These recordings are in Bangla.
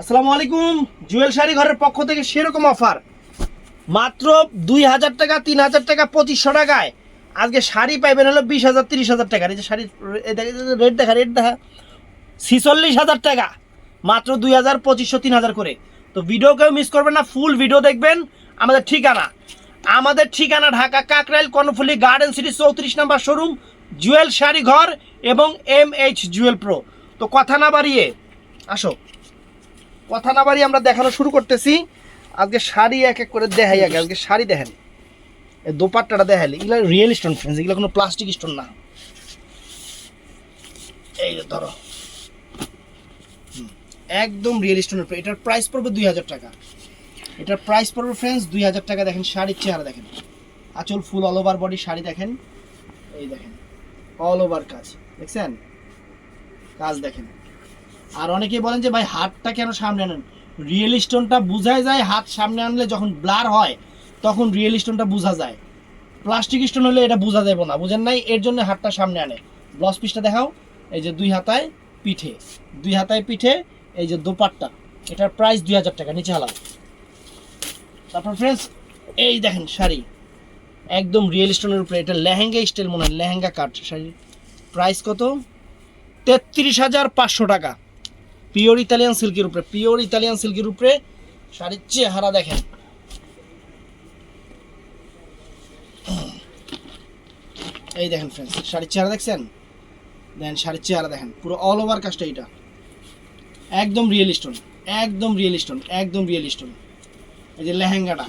আসসালামু আলাইকুম জুয়েল শাড়ি ঘরের পক্ষ থেকে সেরকম অফার। মাত্র দুই হাজার টাকা, তিন হাজার টাকা, পঁচিশশো টাকায়। আজকে শাড়ি পাইবেন হলো বিশ হাজার, তিরিশ হাজার টাকার এই যে শাড়ি রেট দেখা রেট দেখা। ছিচল্লিশ হাজার টাকা। মাত্র দুই হাজার, পঁচিশশো, তিন হাজার করে। তো ভিডিও কেউ মিস করবেন না ফুল ভিডিও দেখবেন। আমাদের ঠিকানা। আমাদের ঠিকানা ঢাকা, কাকরাইল, কর্ণফুলি গার্ডেন সিটি চৌত্রিশ নাম্বার শোরুম জুয়েল শাড়ি ঘর এবং এম এইচ জুয়েল প্রো তো কথা না বাড়িয়ে, আসো। কথা না বাড়ি আমরা দেখানো শুরু করতেছি। আজকে শাড়ি এক এক করে দেখাই আগে, আজকে শাড়ি দেখেন। দোপাট্টাটা দেখাইলে এগুলো রিয়েল স্টোন ফ্রেন্ডস এগুলো কোনো প্লাস্টিক স্টোন না। এই যে ধরো। একদম রিয়েল উপরে এটার প্রাইস পড়বে দুই হাজার টাকা। এটার প্রাইস পড়বে ফ্রেন্ডস দুই হাজার টাকা, দেখেন শাড়ির চেহারা দেখেন। আঁচল full all over body sari দেখেন। এই দেখেন অল ওভার কাজ, দেখছেন? কাজ দেখেন। আর অনেকে বলেন যে, ভাই, হাতটা কেন সামনে আনেন? রিয়েল স্টোনটা বোঝাই যায়, হাত সামনে আনলে যখন ব্লার হয়, তখন রিয়েল স্টোনটা বোঝা যায়। প্লাস্টিক স্টোন হলে এটা বোঝা যাবে না, বুঝেন নাই? এর জন্য হাতটা সামনে আনে। ব্লাউজ পিসটা দেখাও, এই যে দুই হাতায় পিঠে, দুই হাতায় পিঠে, এই যে দোপাট্টা, এটার প্রাইস দুই হাজার টাকা, নিচে হালাও তারপর ফ্রেন্ডস এই দেখেন শাড়ি। একদম রিয়েল স্টোনের উপরে, এটা লেহেঙ্গা স্টাইল মনে হয়, লেহেঙ্গা কাট শাড়ির। প্রাইস কত? তেত্রিশ হাজার পাঁচশো টাকা। পিওর ইতালিয়ান সিল্কের উপরে, পিওর ইতালিয়ান সিল্কের উপরে শাড়ির চেহারা দেখেন। এই দেখেন ফ্রেন্ডস শাড়ির চেহারা দেখছেন? দেন শাড়ির চেহারা দেখেন, পুরো অল ওভার কাজটা এটা একদম রিয়েল স্টোন একদম রিয়েল স্টোন একদম রিয়েল স্টোন এই যে লেহেঙ্গাটা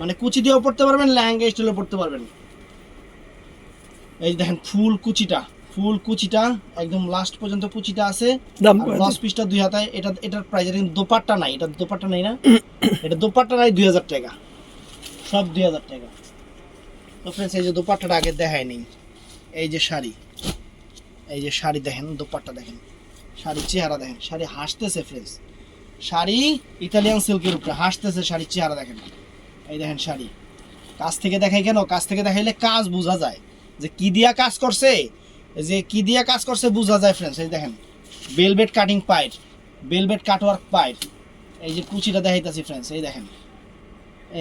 মানে কুচি দিয়েও পড়তে পারবেন, লেহেঙ্গা স্টাইলেও পড়তে পারবেন। এই দেখেন, ফুল কুচিটা। ফুল কুচিটা একদম লাস্ট পর্যন্ত কুচিটা আছে। লস পিসটা দুই হাতায় এটা এটার প্রাইস এটা কিন্তু দোপাট্টা নাই এটা দোপাট্টা নাই না? এটা দোপাট্টা নাই দুই হাজার টাকা। সব দুই হাজার টাকা। তো ফ্রেন্ডস এই যে দোপাট্টাটা আগে দেখায় নেই। এই যে শাড়ি এই যে শাড়ি দেখেন দোপাট্টা দেখেন। শাড়ির চেহারা দেখেন শাড়ি হাসতেছে ফ্রেন্ডস শাড়ি ইতালিয়ান সিল্কের উপরে হাসতেছে শাড়ির চেহারা দেখেন। এই দেখেন শাড়ি। কাছ থেকে দেখাই কেন? কাছ থেকে দেখাইলে কাজ বোঝা যায়। যে কি দিয়া কাজ করছে? যে কি দিয়ে কাজ করছে বোঝা যায় ফ্রেন্ডস এই দেখেন। বেলভেট কাটিং পাইট বেলভেট কাটওয়ার্ক পাইট এই যে কুচিটা দেখাইতেছি ফ্রেন্ডস এই দেখেন।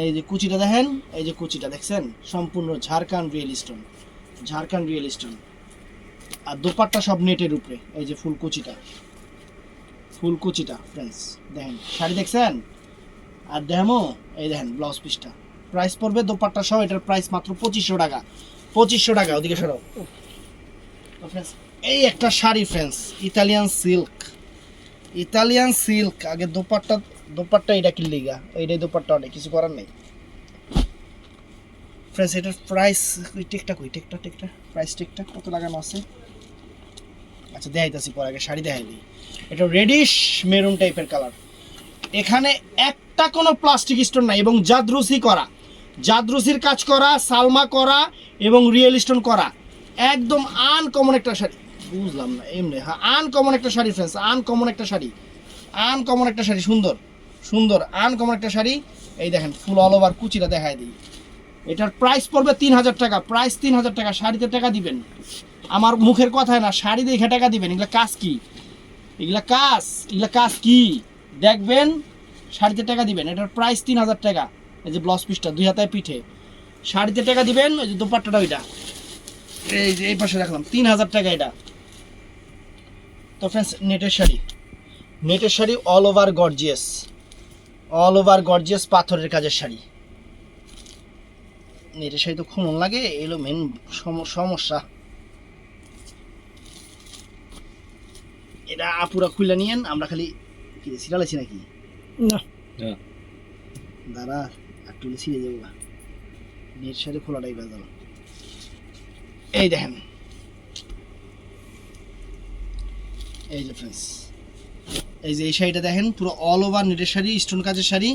এই যে কুচিটা দেখেন, এই যে কুচিটা দেখছেন? সম্পূর্ণ Jharkhand real stone Jharkhand real stone আর দোপাট্টা সব নেটের উপরে, এই যে ফুল কুচিটা। ফুল কুচিটা ফ্রেন্ডস দেখেন। শাড়ি দেখছেন? আর দেখামো এই দেখেন ব্লাউজ পিসটা প্রাইস পড়বে দোপাট্টা সহ, এটার প্রাইস মাত্র পঁচিশশো টাকা। পঁচিশশো টাকা, ওদিকে সরাও এই একটা sari friends Italian silk Italian silk আগে দোপাট্টা দোপাট্টা এটা কিনলে গা। এইটাই দোপাট্টা অনেক, কিছু করার নেই। ফ্রেন্ডস এটার প্রাইস ওই টেকটা কই, টেকটা টেকটা? প্রাইস টেকটা, কত লাগানো আছে? আচ্ছা দেখাইতেছি পর আগে, শাড়ি দেখাই দিই। এটা রেডিশ মেরুন টাইপের কালার এখানে একটা কোনো প্লাস্টিক স্টোন নাই, এবং জাদরুসি করা। জাদরুসির কাজ করা, সালমা করা, এবং রিয়েল স্টোন করা। একদম আনকমন একটা শাড়ি। বুঝলাম না, এমনি হ্যাঁ আনকমন একটা শাড়ি ফ্রেন্ডস আনকমন একটা শাড়ি। আনকমন একটা শাড়ি, সুন্দর সুন্দর আনকমন একটা শাড়ি। এই দেখেন, ফুল অল ওভার কুচিটা দেখায় দিই। এটার প্রাইস পড়বে তিন হাজার টাকা প্রাইস তিন হাজার টাকা, শাড়িতে টাকা দিবেন। আমার মুখের কথায় না, শাড়ি দেখে টাকা দিবেন, এগুলা কাজ কি? এগুলা কাজ এগুলা কাজ কি? দেখবেন, শাড়িতে টাকা দিবেন, এটার প্রাইস তিন হাজার টাকা। এই যে ব্লাউজ পিসটা দুই হাতায় পিঠে। শাড়িতে টাকা দিবেন, ওই যে দোপাট্টাটা ওইটা। এই যে এই পাশে রাখলাম। তিন হাজার টাকা এটা। তো ফ্রেন্ডস নেটের শাড়ি। নেটের sari all over gorgeous all over gorgeous পাথরের কাজের শাড়ি। নেটের শাড়ি তো খুন লাগে এলো মেন সমস্যা। এটা আপুরা খুলে নিয়েন আমরা খালি কি সিরালাইছি নাকি? না। দাঁড়া একটু ছিঁড়ে যাব। নেট সাথে খোলাটাই বেজাল। এই দেখেন। এই যে ফ্রেন্ডস এই যে এই শাড়িটা দেখেন, পুরো অল ওভার নেটের শাড়ি স্টোন কাজের শাড়ি।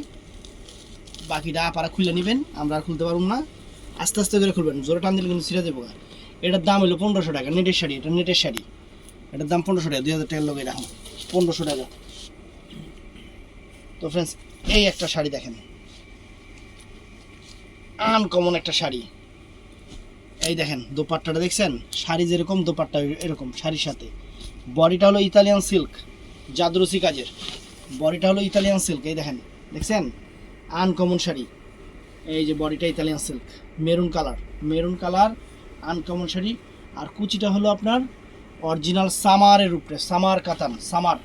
বাকিটা আপারা খুলে নেবেন, আমরা আর খুলতে পারব না। আস্তে আস্তে করে খুলবেন, জোরে টান দিলে কিন্তু ছিঁড়ে দেবো। এটার দাম হলো পনেরোশো টাকা নেটের শাড়ি, এটা নেটের শাড়ি। এটার দাম পনেরোশো টাকা, দুই হাজার টাকার লোক এরকম পনেরোশো টাকা। তো ফ্রেন্ডস এই একটা শাড়ি দেখেন। আনকমন একটা শাড়ি। এই দেখেন, দোপাট্টাটা দেখছেন? শাড়ি যেরকম, দোপাট্টা এরকম, শাড়ির সাথে। বডিটা হলো ইতালিয়ান সিল্ক, জাদরুসি কাজের। বডিটা হলো ইতালিয়ান সিল্ক, এই দেখেন, দেখছেন? আনকমন শাড়ি। এই যে বডিটা Italian silk, maroon colour maroon colour, uncommon sari. আর কুচিটা হলো আপনার অরিজিনাল সামারের উপরে, সামার কাতান, সামার।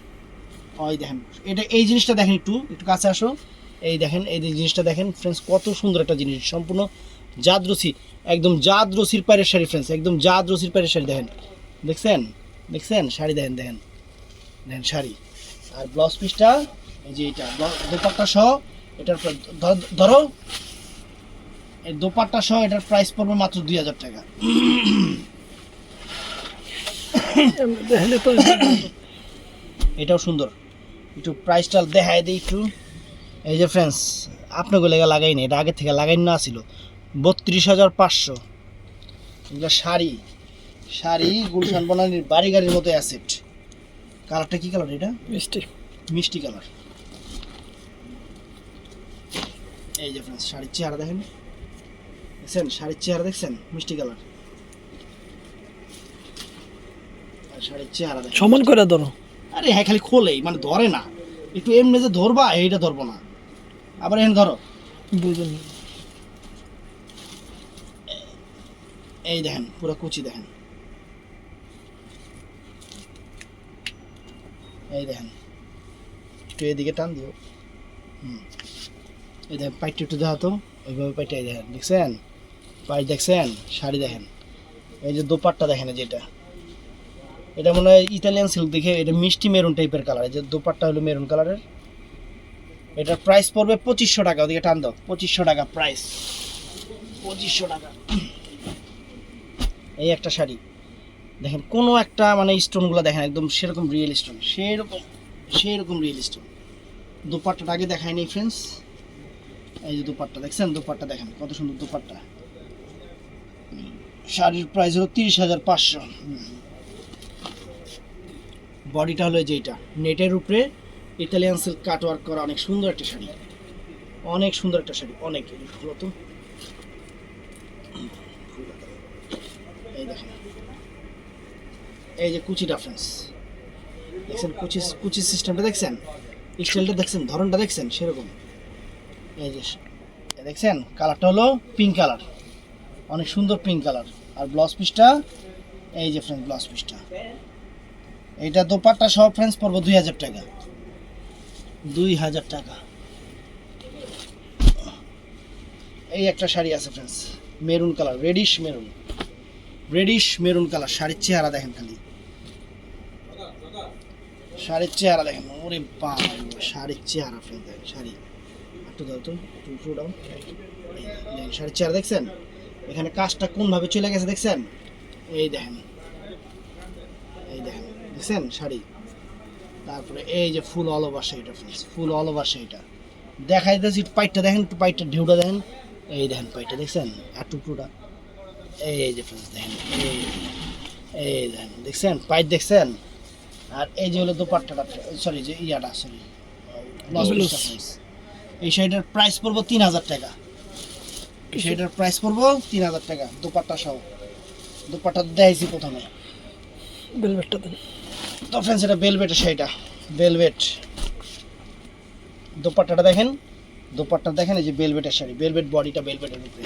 ওই দেখেন, এটা এই জিনিসটা দেখেন একটু একটু কাছে আসো। এই দেখেন, এই জিনিসটা দেখেন ফ্রেন্ডস কত সুন্দর একটা জিনিস, সম্পূর্ণ জাদরসি। একদম জাদ রসির পায়ের শাড়ি ফ্রেন্ডস একদম জাদরসির পায়ের শাড়ি দেখেন। দেখছেন? দেখছেন? শাড়ি দেখেন দেখেন। দেখেন শাড়ি। আর ব্লাউজ পিসটা এই যে এটা দোপাট্টা সহ এটার ধর- এই দোপাট্টা সহ এটার প্রাইস পড়বে মাত্র দুই হাজার টাকা। এটাও সুন্দর। একটু প্রাইসটা দেখায় দিই একটু। এই যে ফ্রেন্ডস আপনাকে লেগে লাগাই না এটা আগে থেকে লাগাই না ছিল। বত্রিশ হাজার পাঁচশো। এগুলো শাড়ি। শাড়ি গুলশান বনানির বাড়ি গাড়ির মতো অ্যাসেট। কালারটা কি কালার এটা? মিষ্টি। মিষ্টি কালার। এই যে ফ্রেন্ডস শাড়ির চেহারা দেখেন। দেখছেন? শাড়ির চেহারা দেখছেন? মিষ্টি কালার। শাড়ির চেহারা দেখেন। সমান করে ধরো। আরে হ্যাঁ খালি খোলেই মানে ধরে না। একটু এমনি যে ধরবা এইটা ধরবো না। আবার এখানে ধরো। বুঝুন এই দেখেন, পুরো কুচি দেখেন। এই দেখেন, একটু এদিকে টান দিও। হুম। এই দেখেন, পাইটটা একটু দেখা তো, ওইভাবে পাইটা এই দেখেন, দেখছেন? পাইট দেখছেন? শাড়ি দেখেন। এই যে দোপাট্টা দেখেন যেটা এটা। মনে হয় ইতালিয়ান সিল্ক দেখে, এটা মিষ্টি মেরুন টাইপের কালার যে দোপাট্টা হলো মেরুন কালারের এটার প্রাইস পড়বে পঁচিশশো টাকা, ওদিকে টান দাও, পঁচিশশো টাকা প্রাইস পঁচিশশো টাকা। এই একটা শাড়ি। দেখেন, কোনো একটা মানে স্টোনগুলো দেখেন, একদম সেরকম রিয়েল স্টোন সেরকম সেরকম রিয়েল স্টোন দুপাট্টাটা আগে দেখায়নি ফ্রেন্ডস এই যে দুপাট্টা, দেখছেন? দুপাট্টা দেখেন, কত সুন্দর দুপাট্টা। শাড়ির প্রাইস হলো তিরিশ হাজার পাঁচশো। বডিটা হলো যেটা নেটের উপরে ইতালিয়ান সিল্ক কাট ওয়ার্ক করা অনেক সুন্দর একটা শাড়ি। অনেক সুন্দর একটা শাড়ি, অনেক। হলো তো এই দেখেন এই যে কুচিটা ফ্রেন্ডস দেখছেন কুচি কুচি সিস্টেমটা দেখছেন? স্টাইলটা দেখছেন, ধরনটা দেখছেন? সেরকম। এই যে, দেখছেন? কালারটা হলো পিঙ্ক কালার অনেক সুন্দর পিঙ্ক কালার আর ব্লাউজ পিসটা এই যে ফ্রেন্ডস ব্লাউজ পিসটা এইটা দোপাট্টা সহ ফ্রেন্ডস পড়ব দুই হাজার টাকা। দুই হাজার টাকা। এই একটা শাড়ি আছে friends maroon colour reddish maroon. Reddish maroon colour শাড়ির চেহারা দেখেন খালি। শাড়ির চেহারা দেখেন, ওরে বাবা, শাড়ির চেহারা ফ্রেন্ড দেখেন শাড়ি। একটু দাও তো, একটু দাও শাড়ির চেহারা দেখছেন? এখানে কাজটা কোনভাবে চলে গেছে দেখছেন? এই দেখেন। এই দেখেন, দেখছেন শাড়ি? তারপরে এই যে ফুল অল ওভার শাড়িটা ফ্রেন্ডস ফুল অল ওভার শাড়িটা। দেখাই দিয়েছি পাইটটা দেখেন, একটু পাইটটা ঢেউটা দেখেন। এই দেখেন পাইটটা, দেখছেন? আর টুকরোটা। এই যে ফ্রেন্ডস দেখেন এই এই দেখেন দেখছেন? পাইট দেখছেন? আর এই যে হলো দোপাট্টাটা সরি যে ইয়াটা সরি এই শাড়িটার প্রাইস পড়ব তিন হাজার টাকা। এই শাড়িটার প্রাইস পড়ব তিন হাজার টাকা দোপাট্টা সহ। দোপাট্টা দেখাইছি প্রথমে। বেলভেটটা দেন। তো ফ্রেন্ডস এটা বেলভেটের শাড়িটা। বেলভেট দোপাট্টাটা দেখেন দোপাট্টা দেখেন এই যে বেলভেটের শাড়ি। বেলভেট বডিটা বেলভেটের উপরে।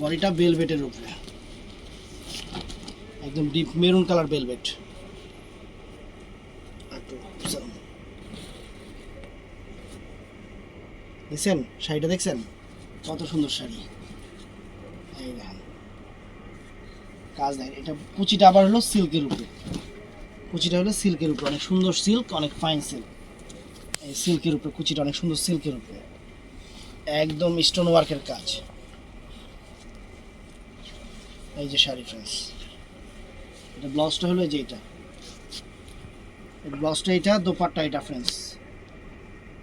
বডিটা বেলভেটের উপরে। একদম ডিপ মেরুন কালার বেলভেট দেখছেন? শাড়িটা দেখছেন? কত সুন্দর শাড়ি। কাজ দেখেন, এটা কুচিটা আবার হলো সিল্কের উপরে। কুচিটা হলো সিল্কের উপরে। অনেক সুন্দর সিল্ক অনেক ফাইন সিল্ক এই সিল্কের উপরে, কুচিটা অনেক সুন্দর সিল্কের উপরে। একদম স্টোন ওয়ার্কের কাজ। এই যে শাড়ি ফ্রেন্ডস এটা ব্লাউজটা হলো যে এটা। ব্লাউজটা এটা, দোপাট্টা এটা ফ্রেন্স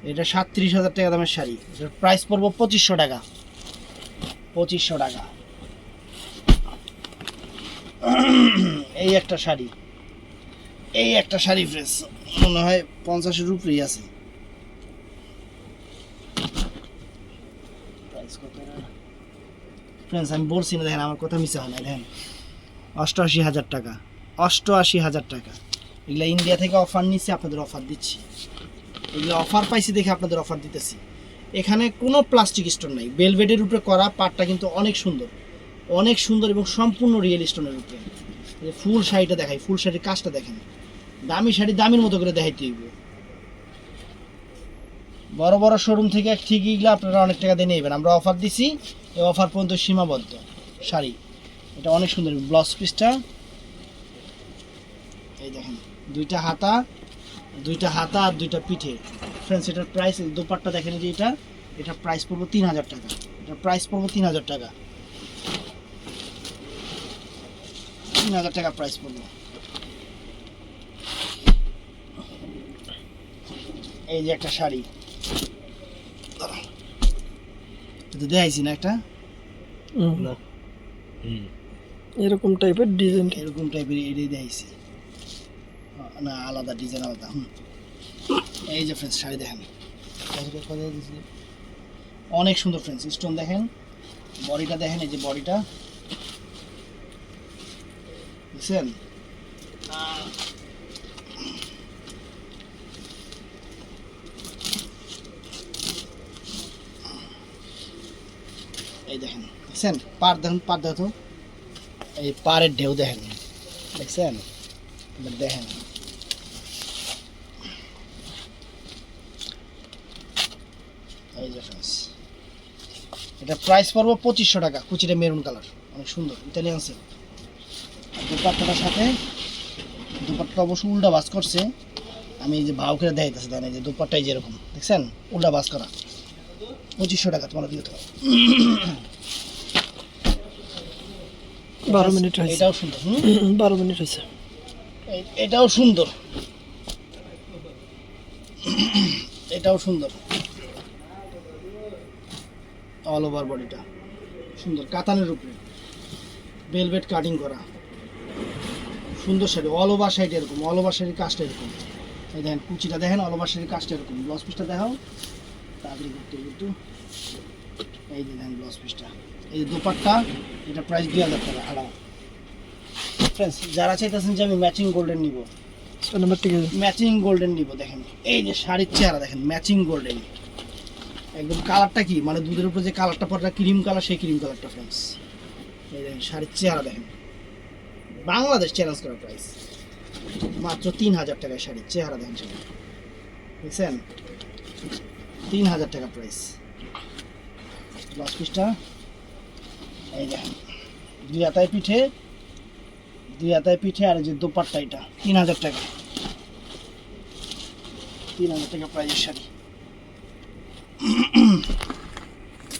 এটা সাতত্রিশ হাজার টাকা দামের শাড়ি। এটার প্রাইস পড়ব পঁচিশশো টাকা। পঁচিশশো টাকা। এই একটা শাড়ি। এই একটা শাড়ি ফ্রেস মনে হয় পঞ্চাশের উপরেই আছে। ফ্রেন্ডস আমি বলছি না, দেখেন, আমার কথা মিশে হয় না দেখেন। অষ্টআশি হাজার টাকা। অষ্টআশি হাজার টাকা। এগুলা ইন্ডিয়া থেকে অফার নিচ্ছি আপনাদের অফার দিচ্ছি। এগুলো অফার পাইছি দেখে আপনাদের অফার দিতেছি। এখানে কোনো প্লাস্টিক স্টোন নাই। বেলভেটের উপরে করা পাটটা কিন্তু অনেক সুন্দর। অনেক সুন্দর এবং সম্পূর্ণ রিয়েল স্টোনের উপরে। ফুল শাড়িটা দেখাই, ফুল শাড়ির কাজটা দেখেন। দামি শাড়ি দামির মতো করে দেখাইতে হইব। বড় বড় শোরুম থেকে ঠিকই এগুলো আপনারা অনেক টাকা দিয়ে নেবেন। আমরা অফার দিছি। এই অফার পর্যন্ত সীমাবদ্ধ শাড়ি। এটা অনেক সুন্দর, ব্লাউজ পিসটা। এই দেখেন, দুইটা হাতা দুইটা হাতা আর দুইটা পিঠে। ফ্রেন্ডস এটার প্রাইস দোপাট্টা দেখেন যে এটা এটা প্রাইস পড়ব তিন হাজার টাকা। এটার প্রাইস পড়ব তিন হাজার টাকা। তিন হাজার টাকা প্রাইস পড়ব। এই যে একটা শাড়ি। এটা দেখাইছি না একটা? হুম। এরকম টাইপের ডিজাইন এরকম টাইপের এটাই দেখাইছি না আলাদা ডিজাইন আলাদা। হুম। এই যে ফ্রেন্ডস শাড়ি দেখেন। অনেক সুন্দর ফ্রেন্ডস স্টোন দেখেন। বডিটা দেখেন এই যে বডিটা। বুঝছেন? এই দেখেন, দেখছেন? পার দেখুন, পার দেখো। এই পাড়ের ঢেউ দেখেন। দেখছেন? দেখেন। এই যে এটা প্রাইস পড়ব পঁচিশশো টাকা কুচিটা মেরুন কালার অনেক সুন্দর ইতালিয়ান সিল্ক দুপাট্টাটার সাথে, দুপাট্টা অবশ্য উল্টা বাস করছে। আমি যে ভাও করে দেখাইতেছি, দেখেন এই যে দুপাট্টাই যেরকম, দেখছেন? উল্টা বাস করা। পঁচিশশো টাকা তোমার দিয়ে দেবো। বারো মিনিট হয়েছে। এটাও সুন্দর বারো মিনিট হয়েছে। এটাও সুন্দর। এটাও সুন্দর। অল ওভার বডিটা সুন্দর কাতানের উপরে। ভেলভেট কাটিং করা। সুন্দর শাড়ি অল ওভার শাড়ি এরকম অল ওভার শাড়ির কাজটা এরকম। এই দেখেন কুচিটা দেখেন অল ওভার শাড়ির কাজটা এরকম। ব্লাউজ পিসটা দেখাও। তাড়াতাড়ি করতে একটু। এই যে দেখেন ব্লাউজ পিসটা এই দোপাট্টা, এটা প্রাইস দুই হাজার টাকা আড়াও ফ্রেন্ডস যারা চাইতেছেন যে আমি ম্যাচিং গোল্ডেন নিব ম্যাচিং গোল্ডেন নিব দেখেন এই যে শাড়ির চেহারা দেখেন ম্যাচিং গোল্ডেন একদম কালারটা কি মানে দুধের উপরে যে কালারটা পড়া ক্রিম কালার সেই ক্রিম কালারটা ফ্রেন্ডস এই দেখেন শাড়ির চেহারা দেখেন বাংলাদেশ চ্যালেঞ্জ করা প্রাইস মাত্র তিন হাজার টাকায় শাড়ির চেহারা দেখেন সেটা দেখছেন তিন হাজার টাকা প্রাইস ব্লাউজ পিসটা এই দেখেন, দুই হাতায় পিঠে, দুই হাতায় পিঠে আর যে দোপাট্টা এটা তিন হাজার টাকা। তিন হাজার টাকা প্রাইজের শাড়ি।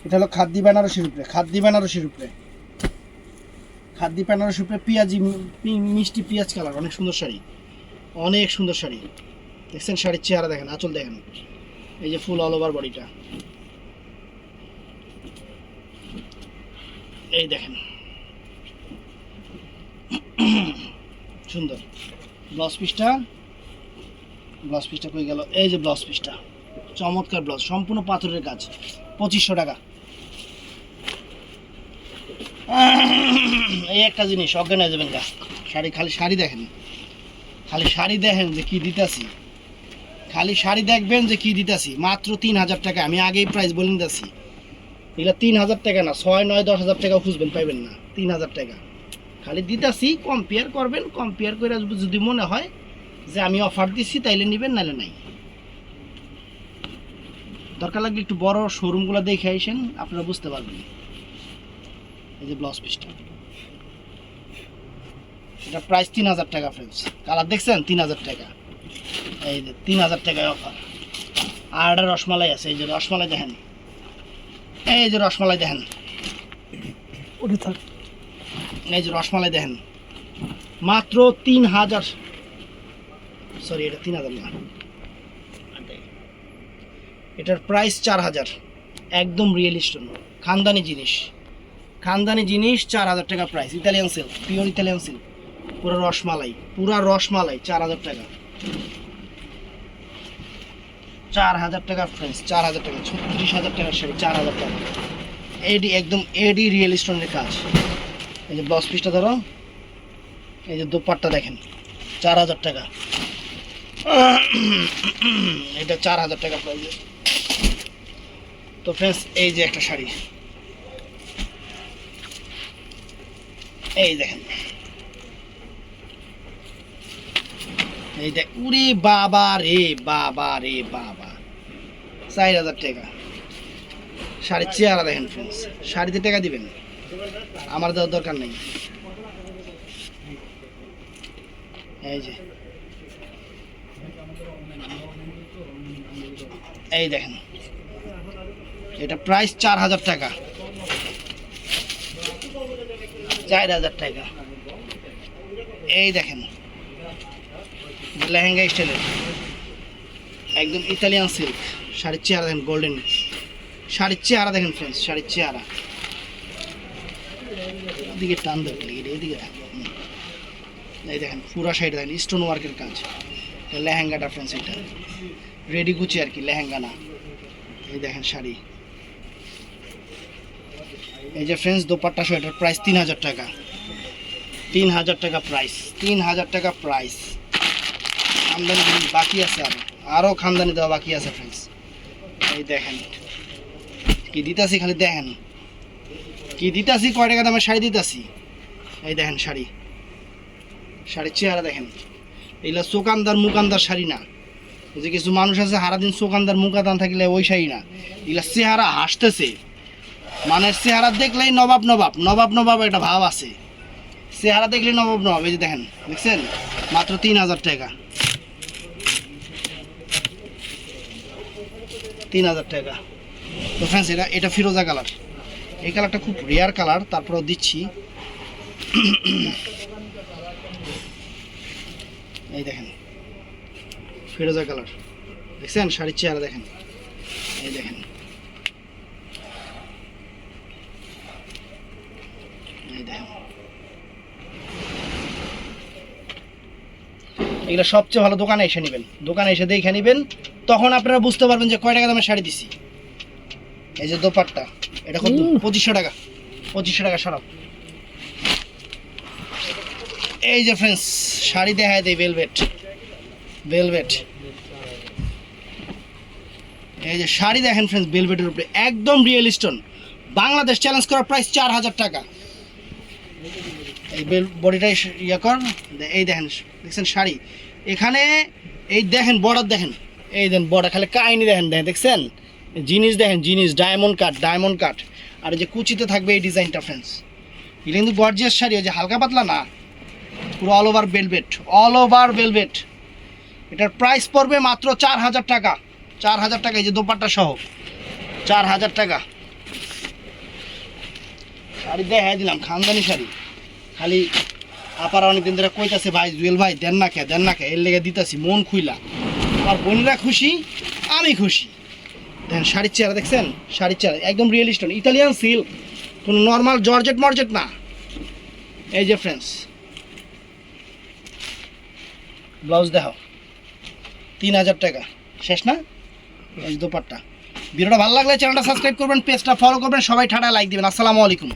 এটা হলো খাদ্যি বেনারসির উপরে খাদ্যি বেনারসির উপরে খাদ্যি বেনারসির উপরে পেঁয়াজি মিষ্টি পেঁয়াজ কালার, অনেক সুন্দর শাড়ি। অনেক সুন্দর শাড়ি। দেখছেন শাড়ির চেহারা দেখেন, আঁচল দেখেন। এই যে ফুল অল ওভার বডিটা এই দেখেন। সুন্দর। ব্লাউজ পিসটা ব্লাউজ পিসটা কই গেল? এই যে ব্লাউজ পিসটা চমৎকার ব্লাউজ সম্পূর্ণ পাথরের কাজ। পঁচিশশো টাকা। এই একটা জিনিস অজ্ঞান হয়ে যাবেন গা। শাড়ি খালি শাড়ি দেখেন। খালি শাড়ি দেখেন যে কি দিতেছি। খালি শাড়ি দেখবেন যে কি দিতেছি? মাত্র তিন হাজার টাকা। আমি আগেই প্রাইস বলে দিতেছি। এগুলো তিন হাজার টাকা না, ছয়, নয়, দশ হাজার টাকা খুঁজবেন, পাইবেন না। তিন হাজার টাকা। খালি দিতেছি কম্পেয়ার করবেন কম্পেয়ার করে যদি মনে হয় যে আমি অফার দিচ্ছি তাইলে নেবেন নাহলে নাই। দরকার লাগলে একটু বড় শোরুমগুলো দেখে আইসেন আপনারা বুঝতে পারবেন। এই যে ব্লাউজ পিসটা এটা প্রাইস তিন হাজার টাকা ফ্রেন্ডস কালার দেখছেন? তিন হাজার টাকা। এই যে তিন হাজার টাকায় অফার। আর একটা রসমালাই আছে এই যে রসমালাই দেখেন। এই যে রসমালাই দেখেন। ওটা থাক। এই যে রসমালাই দেখেন। মাত্র তিন হাজার সরি এটা তিন হাজার না। এটার প্রাইস চার হাজার। একদম রিয়েল স্টোন খানদানি জিনিস। খানদানি জিনিস চার হাজার টাকা price Italian silk pure Italian silk পুরো রসমালাই পুরা রসমালাই চার হাজার টাকা। চার হাজার টাকা প্রাইস চার হাজার টাকা, ছত্রিশ হাজার টাকার শাড়ি, চার হাজার টাকা। এডি একদম এডি রিয়েল স্টোনের কাজ। এই যে ব্লাউজ পিসটা ধরো, এই যে দোপাট্টা দেখেন, চার হাজার টাকা। এটা চার হাজার টাকা প্রাইস তো ফ্রেন্ডস এই যে একটা শাড়ি। এই দেখেন। এই দেখ, উরে বাবা রে বাবা রে, বাবা। চার হাজার টাকা। শাড়ির চেহারা দেখেন ফ্রেন্ডস শাড়িতে টাকা দিবেন? আমার দেওয়ার দরকার নেই। এই যে। এই দেখেন। এটা প্রাইস চার হাজার টাকা। চার হাজার টাকা। এই দেখেন। লেহেঙ্গা স্টাইলের একদম ইতালিয়ান সিল্ক শাড়ির চেহারা দেখেন গোল্ডেন শাড়ির চেহারা দেখেন ফ্রেন্ডস শাড়ির চেহারা। এদিকে টান দেবে এদিকে। এই দেখেন, পুরা সাইড দেখেন স্টোন ওয়ার্কের কাজ। লেহেঙ্গাটা ফ্রেন্ডস এটা। রেডি গুচি আর কি, লেহেঙ্গা না। এই দেখেন শাড়ি। এই যে ফ্রেন্ডস দোপাট্টা সোয়েটার প্রাইস তিন হাজার টাকা। তিন হাজার টাকা প্রাইস তিন হাজার টাকা প্রাইস কিন্তু বাকি আছে আরও। আরও খামদানি দেওয়া বাকি আছে ফ্রেন্ডস এই দেখেন। কি দিতাছি খালি দেখেন। কি দিতাছি, কয় টাকা দামের শাড়ি দিতাছি? এই দেখেন শাড়ি। শাড়ির চেহারা দেখেন। এগুলা চোকানদার মুকানদার শাড়ি না। যে কিছু মানুষ আছে, সারাদিন চোকানদার মুকাদান থাকলে ওই শাড়ি না। এগুলা চেহারা হাসতেছে। মানের চেহারা দেখলেই নবাব নবাব নবাব নবাব একটা ভাব আছে। চেহারা দেখলেই নবাব নবাব, এই যে দেখেন, দেখছেন? মাত্র তিন হাজার টাকা। তিন হাজার টাকা। তো ফ্রেন্ডস এটা এটা ফিরোজা কালার এই কালারটা খুব রেয়ার কালার তারপরেও দিচ্ছি। এই দেখেন, ফিরোজা কালার দেখছেন? শাড়ির চেহারা দেখেন। এই দেখেন। এই দেখেন। এগুলো সবচেয়ে ভালো দোকানে এসে নেবেন। দোকানে এসে দেখে নেবেন তখন আপনারা বুঝতে পারবেন যে কয় টাকা দামের শাড়ি দিছি। এই যে দোপাট্টা এটা কত। পঁচিশশো টাকা পঁচিশশো টাকা সরাব। এই যে ফ্রেন্ডস শাড়ি দেখায় দেয় ভেলভেট ভেলভেট এই যে শাড়ি দেখেন ফ্রেন্ডস ভেলভেটের উপরে একদম রিয়েল স্টোন বাংলাদেশ চ্যালেঞ্জ করার প্রাইস চার হাজার টাকা। এই বেল বডিটাই ইয়ে কর এই দেখেন, দেখছেন শাড়ি। এখানে এই দেখেন বর্ডার দেখেন। এই দেন বর্ডার খালি কাহিনি দেখেন দেখেন, দেখছেন? জিনিস দেখেন, জিনিস ডায়মন্ড কাট ডায়মন্ড কাট আর যে কুচিতে থাকবে এই ডিজাইনটা ফ্রেন্ডস এটা কিন্তু গর্জিয়াস শাড়ি যে হালকা পাতলা না? পুরো all over velvet all over velvet এটার প্রাইস পড়বে মাত্র চার হাজার টাকা। চার হাজার টাকা, এই যে দোপাট্টা সহ। চার হাজার টাকা। শাড়ি দেখাই দিলাম, খানদানি শাড়ি। খালি আপার অনেকদিন ধরে কইতাছে, ভাই, জুয়েল ভাই, দেন না কে, দেন না কে। এর লেগে দিতাছি, মন খুইলা। আমার বোনরা খুশি, আমি খুশি। দেখেন শাড়ির চেহারা দেখছেন? শাড়ির চেহারা, একদম রিয়েলিস্ট ইতালিয়ান সিল্ক কোনো নর্মাল জর্জেট মর্জেট না। এই যে ফ্রেন্ডস ব্লাউজ দেখাও। তিন হাজার টাকা। শেষ না? এই যে দোপাট্টা। ভিডিওটা ভালো লাগলে চ্যানেলটা সাবস্ক্রাইব করবেন পেজটা ফলো করবেন, সবাই ঠাডা লাইক দিবেন। আসসালামু আলাইকুম।